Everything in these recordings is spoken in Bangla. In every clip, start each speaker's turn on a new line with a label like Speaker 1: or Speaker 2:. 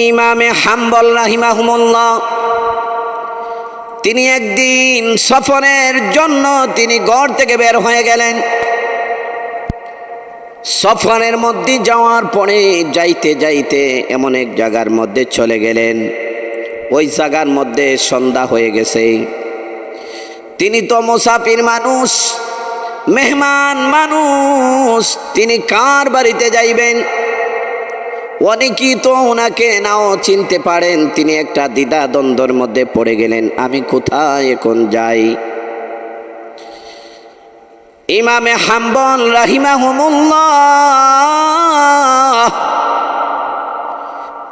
Speaker 1: ইমামে হাম্বল রাহিমাহুমুল্লাহ। তিনি একদিন সফরের জন্য তিনি ঘর থেকে বের হয়ে গেলেন। সফরের মধ্যে যাওয়ার পরে যাইতে যাইতে এমন এক জায়গার মধ্যে চলে গেলেন। ওই জায়গার মধ্যে সন্ধ্যা হয়ে গেছে। তিনি তো মোসাফির মানুষ, মেহমান মানুষ, তিনি কার বাড়িতে যাইবেন? অনেকেই তো ওনাকে নাও চিনতে পারেন, তিনি একটা দ্বিধা দ্বন্দ্বর মধ্যে পড়ে গেলেন, আমি কোথায় এখন যাই? ইমামে হাম্বল রাহিমাহুমুল্লাহ,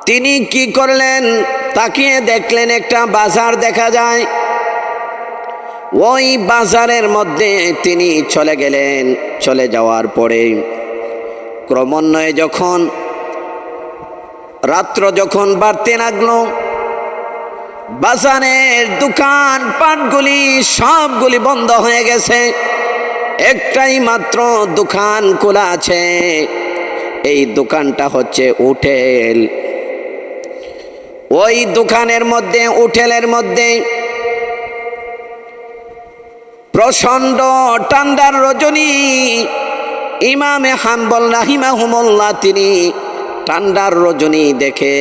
Speaker 1: তিনি কি করলেন? তাকিয়ে দেখলেন একটা বাজার দেখা যায়। ওই বাজারের মধ্যে তিনি চলে গেলেন, চলে যাওয়ার পরে ক্রমান্বয়ে যখন রাত্র যখন বাড়তে লাগল বাজারের দোকান পাটগুলি সবগুলি বন্ধ হয়ে গেছে। একটাই মাত্র দোকান খোলা আছে। এই দোকানটা হচ্ছে উঠেল। ওই দোকানের মধ্যে, উঠেলের মধ্যে প্রচণ্ড টান্ডার রজনী ইমামে হাম্বল রাহিমাহুমল্লা তিনি ঠান্ডার রজনী দেখে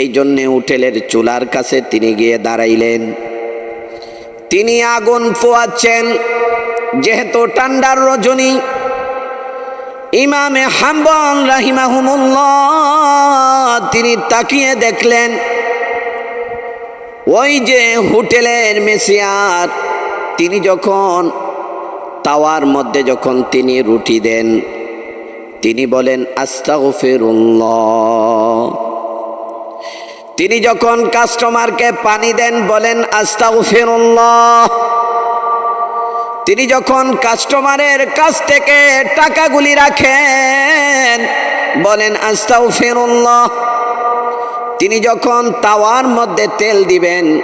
Speaker 1: এই জন্যে উঠেলের চুলার কাছে তিনি গিয়ে দাঁড়াইলেন। তিনি আগুন পোয়াচ্ছেন, যেহেতু ঠান্ডার রজনী। ইমামে হাম্বল রাহিমাহুমুল্লাহ তিনি তাকিয়ে দেখলেন, ওই যে হোটেলের মেসিয়ার। তিনি যখন তাওয়ার মধ্যে যখন তিনি রুটি দেন তিনি বলেন তিনি যখন কাস্টমারকে পানি দেন, বলেন, আস্তাগফিরুল্লাহ। তিনি যখন কাস্টমারের কাছ থেকে টাকাগুলি রাখেন, বলেন, আস্তাগফিরুল্লাহ। তিনি যখন তাওয়ার মধ্যে তেল দিবেন,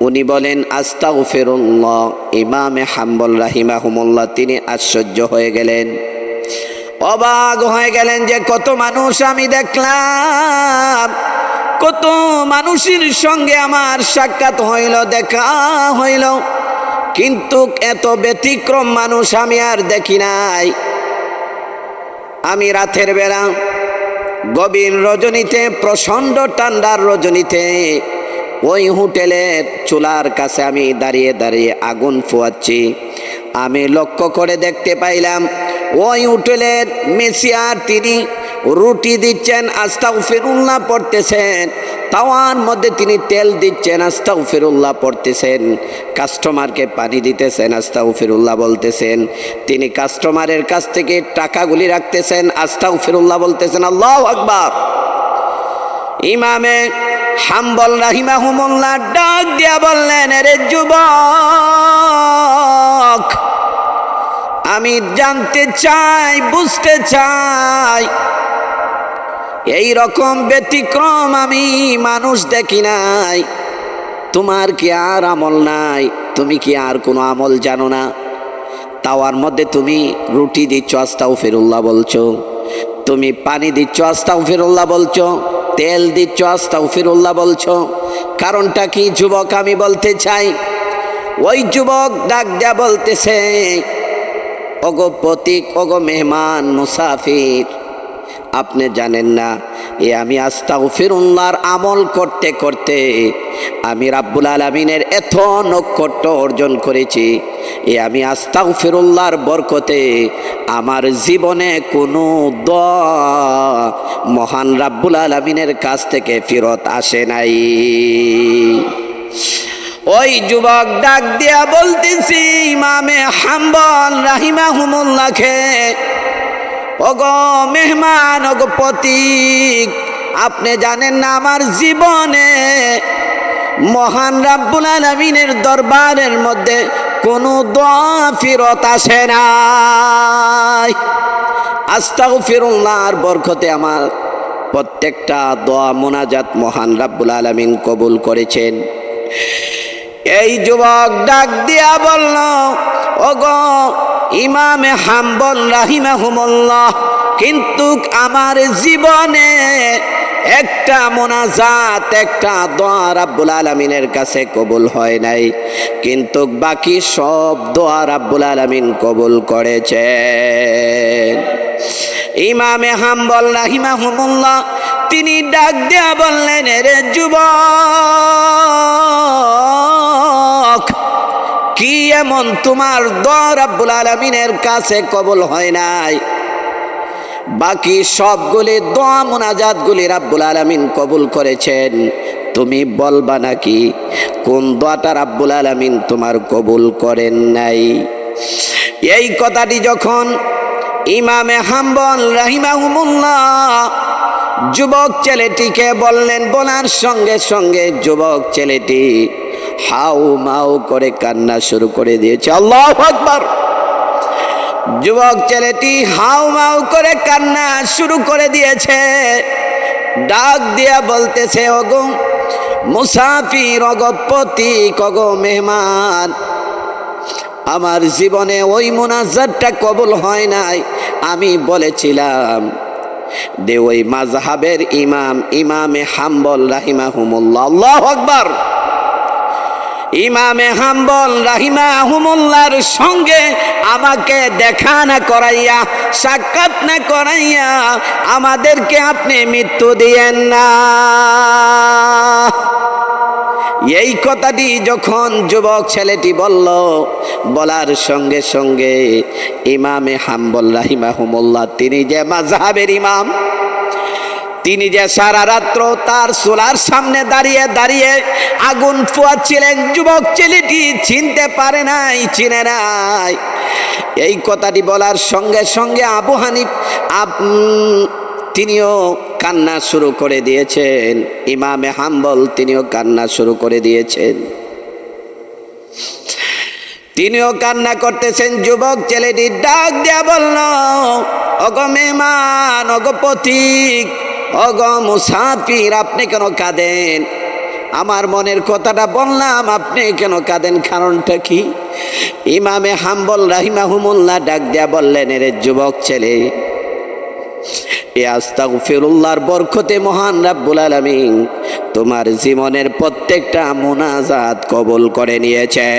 Speaker 1: উনি বলেন, আস্তাগফিরুল্লাহ। ইমামে হাম্বল রাহিমাহুমুল্লাহ, তিনি আশ্চর্য হয়ে গেলেন। অবাক হয়ে গেলেন যে কত মানুষ আমি দেখলাম। কত মানুষের সঙ্গে আমার সাক্ষাৎ হইল, দেখা হইল। কিন্তু এত ব্যতিক্রম মানুষ আমি আর দেখি নাই। আমি রাতের বেলা গভীর রজনীতে, প্রচণ্ড ঠান্ডার রজনীতে ওই হোটেলের চুলার কাছে আমি দাঁড়িয়ে দাঁড়িয়ে আগুন ফোয়াচ্ছি। আমি লক্ষ্য করে দেখতে পাইলাম ওই হোটেলের মেসিয়ার তিনি রুটি দিচ্ছেন আস্তাও ফেরুল্লাহ পড়তেছেন। তাওয়ার মধ্যে তিনি তেল দিচ্ছেন আস্তাও ফেরুল্লাহ পড়তেছেন। কাস্টমারকে পানি দিতেছেন আস্তাও ফেরুল্লাহ বলতেছেন। তিনি কাস্টমারের কাছ থেকে টাকাগুলি রাখতেছেন আস্তাও ফেরুল্লাহ বলতেছেন, আল্লাহ আকবার। ইমামে হাম্বল রাহিমাহুমুল্লাহ ডাক দিয়া বললেন রে যুবক আমি জানতে চাই, বুঝতে চাই। এই রকম ব্যতিক্রম আমি মানুষ দেখি নাই। তোমার কি আর আমল নাই? তুমি কি আর কোনো আমল জানো না? তাওয়ার মধ্যে তুমি রুটি দিচ্ছ আস্তাও ফেরুল্লাহ বলছো। তুমি পানি দিচ্ছ আস্তাও ফেরুল্লাহ বলছো। তেল দিচ্ছ আস্তাও ফিরুল্লাহ বলছো। কারণটা কি? যুবক, আমি বলতে চাই। ওই যুবক ডাক দেয়া বলতেছে ওগো প্রতীক ওগো মেহমান, মুসাফির। আপনি জানেন না, এ আমি আস্তাও ফিরুল্লাহর আমল করতে করতে আমি রাব্বুল আলমিনের এত নক্ষত্র অর্জন করেছি। এ আমি আস্তাও ফিরুল্লাহর বরকতে আমার জীবনে কোনো দ মহান রাব্বুল আলমিনের কাছ থেকে ফেরত আসে নাই। ওই যুবক ডাক দিয়া বলতেছি, ইমামে হাম্বল রাহিমা হুমুল্লাখে ওগো মেহমান, ওগো প্রতীক, আপনি জানেন না আমার জীবনে মহান রাব্বুল আলমিনের দরবারের মধ্যে কোনো দোয়া ফিরত আসে নাই। আস্তাও ফিরুল্লাহর বরকতে আমার প্রত্যেকটা দোয়া মোনাজাত মহান রাব্বুল আলমিন কবুল করেছেন। এই যুবক ডাক দিয়া বলল, ওগো ইমামে হাম্বল রাহিমাহুমুল্লাহ, কিন্তু আমার জীবনে একটা মোনাজাত, একটা দোয়া রাব্বুল আলমিনের কাছে কবুল হয় নাই। কিন্তু বাকি সব দোয়া রাব্বুল আলমিন কবুল করেছে। ইমামে হাম্বল রাহিমাহুমুল্লাহ, তিনি ডাক দেয়া বললেন রে যুবক কি এমন তোমার দর আব্বুল আলমিনের কাছে কবল হয় নাই? বাকি সবগুলি দোয়া মোনাজাতগুলি রাব্বুল আলমিন কবুল করেছেন। তুমি বলবা নাকি, কোন দোয়াটা রাব্বুল আলমিন তোমার কবুল করেন নাই? এই কথাটি যখন ইমামে হাম্বল রাহিমাহুমুল্লাহ যুবক ছেলেটিকে বললেন, বলার সঙ্গে সঙ্গে যুবক ছেলেটি হাউ মাউ করে কান্না শুরু করে দিয়েছে। আল্লাহ আকবার। যুবক ছেলেটি হাউ মাউ করে কান্না শুরু করে দিয়েছে। ডাক দিয়া বলতেছে, ওগো মুসাফির অগপতি কগ মেহমান, আমার জীবনে ওই মোনাজারটা কবুল হয় নাই। আমি বলেছিলাম, দে ওই মাযহাবের ইমাম, ইমামে হাম্বল রাহিমা রাহিমাহুমুল্লাহ। আল্লাহ আকবার। ইমামে হাম্বল রাহিমা রাহিমাহুমুল্লাহর সঙ্গে আমাকে দেখা না করাইয়া, সাক্ষাৎ না করাইয়া আমাদেরকে আপনি মৃত্যু দিয়েন না। এই কথাটি যখন যুবক ছেলেটি বলল, বলার সঙ্গে সঙ্গে ইমামে হাম্বল রাহিমা রাহিমাহুমুল্লাহ, তিনি যে মাযহাবের ইমাম তিনি যে সারা রাত্র তার সোলার সামনে দাঁড়িয়ে দাঁড়িয়ে আগুন ফুয়াচ্ছিলেন যুবক ছেলেটি চিনতে পারে নাই, চিনে নাই। এই কথাটি বলার সঙ্গে সঙ্গে আবু হানিফ আপ- তিনিও কান্না শুরু করে দিয়েছেন। ইমামে হাম্বল তিনিও কান্না শুরু করে দিয়েছেন। তিনিও কান্না করতেছেন, যুবক ছেলেটি ডাক দেয়া বলল অগ মেহমান অগ মুসাফির, আপনি কেন কাঁদেন? আমার মনের কথাটা বললাম, আপনি কেন কাঁদেন? কারণটা কি? ইমামে হাম্বল রাহিমাহুমুল্লাহ ডাক দেয়া বললেন, এর যুবক ছেলে, এ আস্তাগফিরুল্লাহর বরকতে মহান রাব্বুল আলামিন তোমার জীবনের প্রত্যেকটা মুনাজাত কবুল করে নিয়েছে।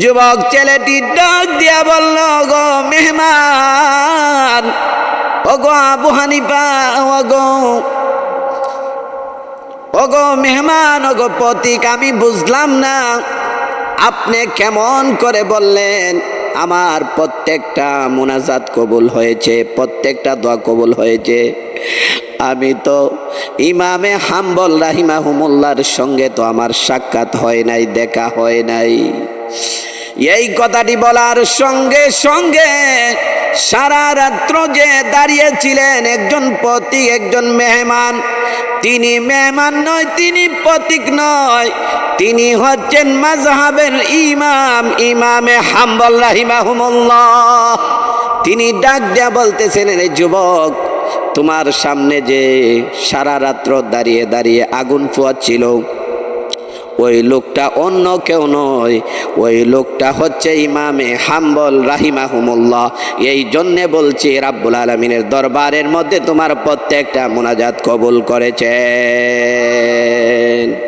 Speaker 1: যুবক ছেলেটি ডাক দিয়া বলল গো মেহমান গো আবু হানিফা ও গো মেহমান ও গো পতিক আমি বুঝলাম না। আপনি কেমন করে বললেন, আমার প্রত্যেকটা মোনাজাত কবুল হয়েছে, প্রত্যেকটা দোয়া কবুল হয়েছে। আমি তো ইমামে হাম্বল রাহিমাহুমুল্লার সঙ্গে তো আমার সাক্ষাৎ হয় নাই, দেখা হয় নাই। এই কথাটি বলার সঙ্গে সঙ্গে সারা রাত্র যে দাঁড়িয়েছিলেন একজন পতি একজন মেহমান। তিনি মেহমান নয়, তিনি পতিক নয়। তিনি হচ্ছেন মাজহাবের ইমাম, ইমামে হাম্বল রাহিমাহুমুল্লাহ। তিনি ডাক দেয়া বলতেছেন রে যুবক, তোমার সামনে যে সারা রাত্র দাঁড়িয়ে দাঁড়িয়ে আগুন ফুয়াচ্ছিল ওই লোকটা অন্য কেউ নয়। ওই লোকটা হচ্ছে ইমামে হাম্বল রাহিমাহুমুল্লাহ। এই জন্যে বলছি, রাব্বুল আলমিনের দরবারের মধ্যে তোমার প্রত্যেকটা মোনাজাত কবুল করেছেন।